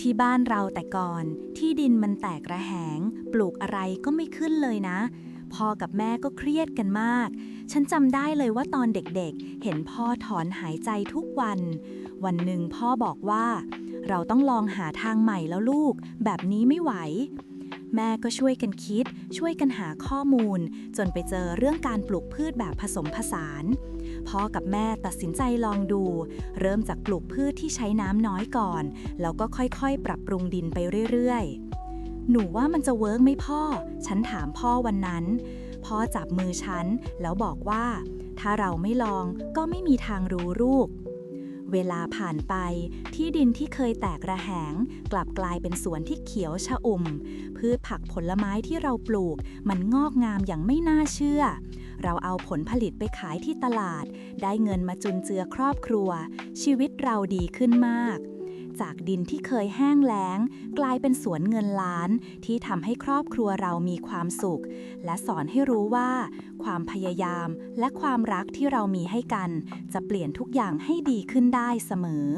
ที่บ้านเราแต่ก่อน ที่ดินมันแตกระแหง ปลูกอะไรก็ไม่ขึ้นเลยนะ พ่อกับแม่ก็เครียดกันมาก ฉันจำได้เลยว่าตอนเด็กๆ เห็นพ่อถอนหายใจทุกวัน วันหนึ่งพ่อบอกว่า เราต้องลองหาทางใหม่แล้วลูก แบบนี้ไม่ไหว แม่ก็ช่วยกันคิด ช่วยกันหาข้อมูล จนไปเจอเรื่องการปลูกพืชแบบผสมผสานพ่อกับแม่ตัดสินใจลองดู เริ่มจากปลูกพืชที่ใช้น้ำน้อยก่อน แล้วก็ค่อยๆ ปรับปรุงดินไปเรื่อยๆ หนูว่ามันจะเวิร์กไหมพ่อ ฉันถามพ่อวันนั้น พ่อจับมือฉัน แล้วบอกว่า ถ้าเราไม่ลองก็ไม่มีทางรู้ลูก เวลาผ่านไปที่ดินที่เคยแตกระแหง กลับกลายเป็นสวนที่เขียวชะอุ่ม พืชผักผลไม้ที่เราปลูก มันงอกงามอย่างไม่น่าเชื่อ เราเอาผลผลิตไปขายที่ตลาด ได้เงินมาจุนเจือครอบครัว ชีวิตเราดีขึ้นมาก จากดินที่เคยแห้งแล้ง กลายเป็นสวนเงินล้าน ที่ทำให้ครอบครัวเรามีความสุข และสอนให้รู้ว่า ความพยายามและความรักที่เรามีให้กัน จะเปลี่ยนทุกอย่างให้ดีขึ้นได้เสมอ